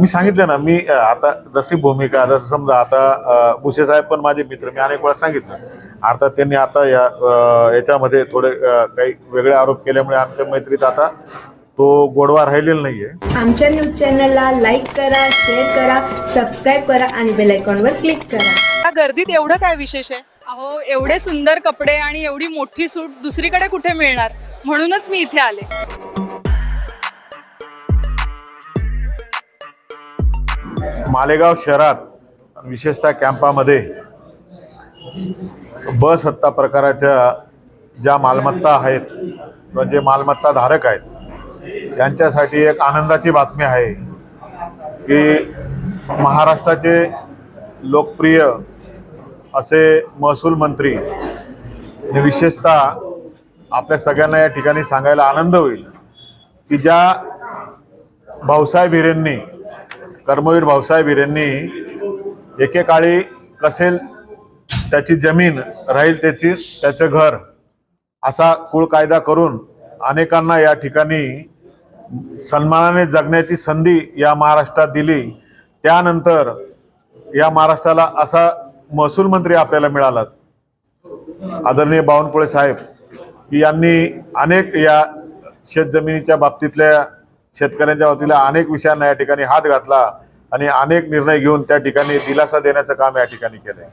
मी सांगितलं ना मी आता जशी भूमिका जसं समजा आता भुसे साहेब पण माझे मित्र मी अनेक वेळा सांगितलं. अर्थात त्यांनी आता या याच्यामध्ये थोडे काही वेगळे आरोप केल्यामुळे आमच्या मैत्रीत आता तो गोडवा राहिलेला नाहीये. आमच्या न्यूज चॅनलला लाईक करा शेअर करा सबस्क्राईब करा आणि बेल आयकॉनवर क्लिक करा. या गर्दीत एवढं काय विशेष आहे? अहो एवढे सुंदर कपडे आणि एवढी मोठी सूट दुसरीकडे कुठे मिळणार? म्हणूनच मी इथे आले. मालेगाव शहरात विशेषतः कॅम्पामध्ये बस हत्ता प्रकाराच्या ज्या मालमत्ता आहेत किंवा जे मालमत्ता धारक आहेत यांच्यासाठी एक आनंदाची बातमी आहे की महाराष्ट्राचे लोकप्रिय असे महसूल मंत्री विशेषतः आपल्या सगळ्यांना या ठिकाणी सांगायला आनंद होईल की ज्या भाऊसाहेब हिरेंनी कर्मवीर भाऊसाहेब हिरेंनी एकेकाळी कसेल त्याची जमीन राहील त्याची त्याचं घर असा कुळ कायदा करून अनेकांना या ठिकाणी सन्मानाने जगण्याची संधी या महाराष्ट्रात दिली. त्यानंतर या महाराष्ट्राला असा महसूल मंत्री आपल्याला मिळाला आदरणीय बावनकुळे साहेब की यांनी अनेक या शेतजमिनीच्या बाबतीतल्या शेतकऱ्यांच्या वतीला अनेक विषयांना या ठिकाणी हात घातला आणि अनेक निर्णय घेऊन त्या ठिकाणी दिलासा देण्याचं काम या ठिकाणी केलंय.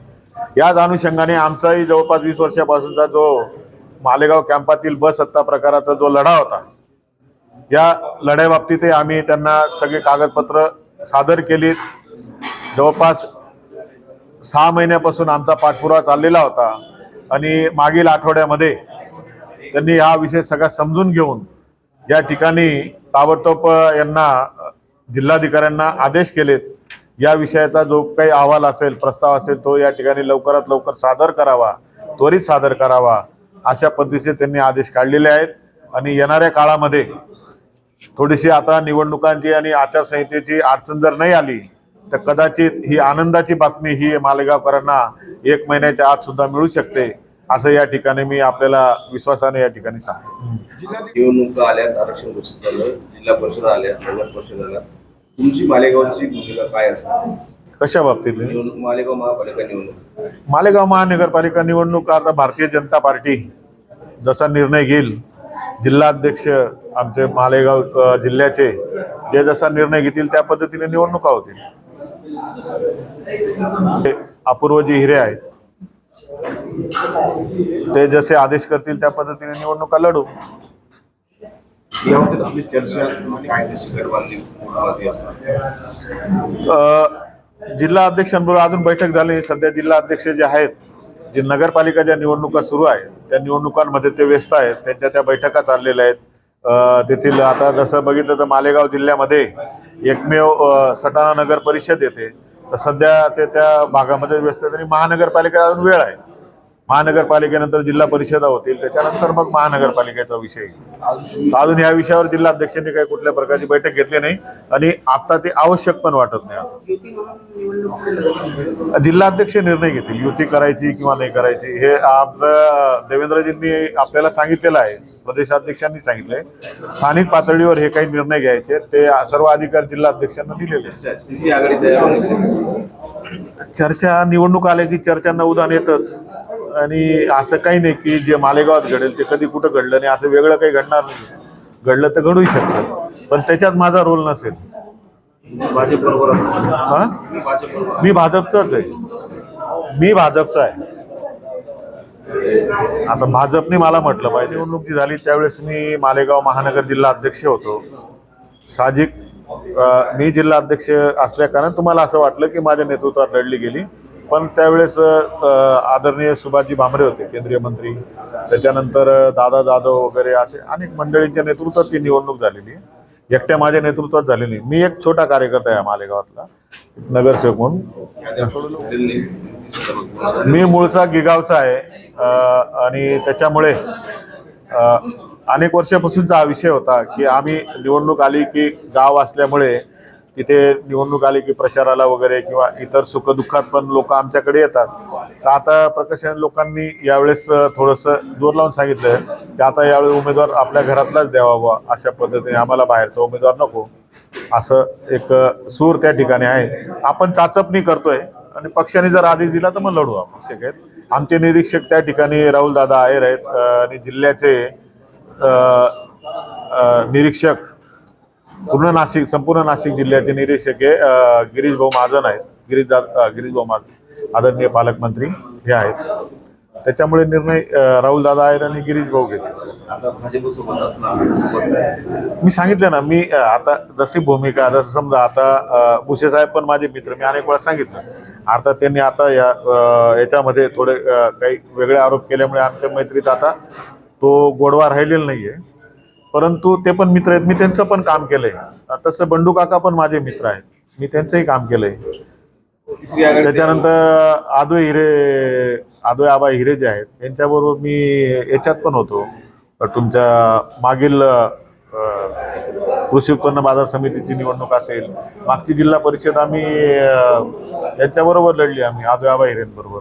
याच अनुषंगाने आमचाही जवळपास वीस वर्षापासूनचा जो मालेगाव कॅम्पातील बस सत्ता प्रकाराचा जो लढा होता या लढ्याबाबतीतही आम्ही त्यांना सगळे कागदपत्र सादर केलीत. जवळपास सहा महिन्यापासून आमचा पाठपुरावा चाललेला होता आणि मागील आठवड्यामध्ये त्यांनी हा विषय सगळा समजून घेऊन या ठिकाणी ताबडतोब यांना जिल्हाधिकाऱ्यांना आदेश केलेत. या विषयाचा जो काही अहवाल असेल प्रस्ताव असेल तो या ठिकाणी लवकरात लवकर सादर करावा त्वरित सादर करावा अशा पद्धतीचे त्यांनी आदेश काढलेले आहेत. आणि येणाऱ्या काळामध्ये थोडीशी आता निवडणुकांची आणि आचारसंहितेची अडचण जर नाही आली तर कदाचित ही आनंदाची बातमी ही मालेगावकरांना एक महिन्याच्या आत सुद्धा मिळू शकते. असं या ठिकाणी मी आपल्याला विश्वासाने या ठिकाणी सांगतो. निवडणुका आल्या आरक्षण घोषित झालं जिल्हा परिषद आल्या नगर परिषद आल्या. तुमची मालेगावची भूमिका काय असणार? कशा बाबतीत निवडणूक मालेगाव महापालिका निवडणूक. मालेगाव महानगरपालिका निवडणूक आता भारतीय जनता पार्टी जसा निर्णय घेईल जिल्हाध्यक्ष आमचे मालेगाव अ, जिल्ह्याचे जे जसा निर्णय घेतील त्या पद्धतीने निवडणुका होतील. ते अपूर्वजी हिरे आहेत. ते जसे आदेश करतील त्या पद्धतीने निवडणुका लढू. जिल्हा अध्यक्षांबरोबर अजून बैठक झाली. सध्या जिल्हा अध्यक्ष जे आहेत जे नगरपालिका ज्या निवडणुका सुरू आहेत त्या निवडणुकांमध्ये ते व्यस्त आहेत. त्यांच्या त्या बैठका चाललेल्या आहेत. तेथील आता जसं बघितलं तर मालेगाव जिल्ह्यामध्ये एकमेव सटाणा नगर परिषद येते. तर सध्या ते त्या भागामध्ये व्यस्त आहेत आणि महानगरपालिका अजून वेळ आहे. महानगरपालिकेनंतर जिल्हा परिषदा होतील त्याच्यानंतर मग महानगरपालिकेचा विषय येईल. अजून या विषयावर जिल्हा अध्यक्षांनी काही कुठल्या प्रकारची बैठक घेतली नाही आणि आता ते आवश्यक पण वाटत नाही असं. जिल्हा अध्यक्ष निर्णय घेतील युती करायची किंवा नाही करायची हे आपलं देवेंद्रजींनी आपल्याला सांगितलेलं आहे प्रदेशाध्यक्षांनी सांगितलंय. स्थानिक पातळीवर हे काही निर्णय घ्यायचे ते सर्व अधिकार जिल्हा अध्यक्षांना दिलेले चर्चा निवडणूक आल्या की चर्चांना उदाहरण येतच. आणि असं काही नाही की जे मालेगावात घडेल ते कधी कुठं घडलं नाही असं वेगळं काही घडणार नाही. घडलं तर घडूही शकतं पण त्याच्यात माझा रोल नसेल. हा? मी भाजपचाच आहे. मी भाजपचा आहे. आता भाजपने मला म्हटलं पाहिजे निवडणूक जी झाली त्यावेळेस मी मालेगाव महानगर जिल्हा अध्यक्ष होतो. साहजिक मी जिल्हा अध्यक्ष असल्या कारण तुम्हाला असं वाटलं की माझ्या नेतृत्वात लढली गेली. पण त्यावेळेस आदरणीय सुभाषजी भामरे होते केंद्रीय मंत्री. त्याच्यानंतर दादा जाधव वगैरे असे अनेक मंडळींच्या नेतृत्वात ती निवडणूक झालेली आहे. एकट्या माझ्या नेतृत्वात झालेली मी एक छोटा कार्यकर्ता आहे मालेगावातला नगरसेवक म्हणून. मी मूळचा गिगावचा आहे आणि त्याच्यामुळे अनेक वर्षापासूनचा हा विषय होता की आम्ही निवडणूक आली की गाव असल्यामुळे तिथे निवडणूक आली की प्रचाराला वगैरे किंवा इतर सुखदुःखात पण लोक आमच्याकडे येतात. तर आता प्रकर्षाने लोकांनी यावेळेस थोडंसं जोर लावून सांगितलं की आता यावेळी उमेदवार आपल्या घरातलाच द्यावा बा अशा पद्धतीने आम्हाला बाहेरचा उमेदवार नको. असं एक सूर त्या ठिकाणी आहे. आपण चाचपणी करतोय आणि पक्षाने जर आदेश दिला तर मग लढू अपेक्षक आहेत आमचे निरीक्षक त्या ठिकाणी राहुल दादा आहेर आहेत आणि जिल्ह्याचे निरीक्षक पूर्ण नाशिक संपूर्ण नाशिक जिल्ह्याचे निरीक्षक हे गिरीश भाऊ महाजन आहेत. गिरीश गिरीश भाऊ महाजन आदरणीय पालकमंत्री हे आहेत. त्याच्यामुळे निर्णय राहुल दादा आहेर आणि गिरीश भाऊ घेतील मी सांगितलं ना मी आता जशी भूमिका जसं समजा आता भुसे साहेब पण माझे मित्र मी अनेक वेळा सांगितलं. अर्थात त्यांनी आता या याच्यामध्ये थोडे काही वेगळे आरोप केल्यामुळे आमच्या मैत्रीत आता तो गोडवा राहिलेला नाहीये. परंतु ते पण मित्र आहेत. मी त्यांचं पण काम केलंय. तसं बंडू काका पण माझे मित्र आहेत. मी त्यांचंही काम केलंय. त्याच्यानंतर आदोय हिरे आदोय आबा हिरे जे आहेत यांच्याबरोबर मी याच्यात पण होतो. तुमच्या मागील कृषी उत्पन्न बाजार समितीची निवडणूक असेल मागची जिल्हा परिषद आम्ही यांच्याबरोबर लढली आम्ही आदोय आबा हिरेंबरोबर.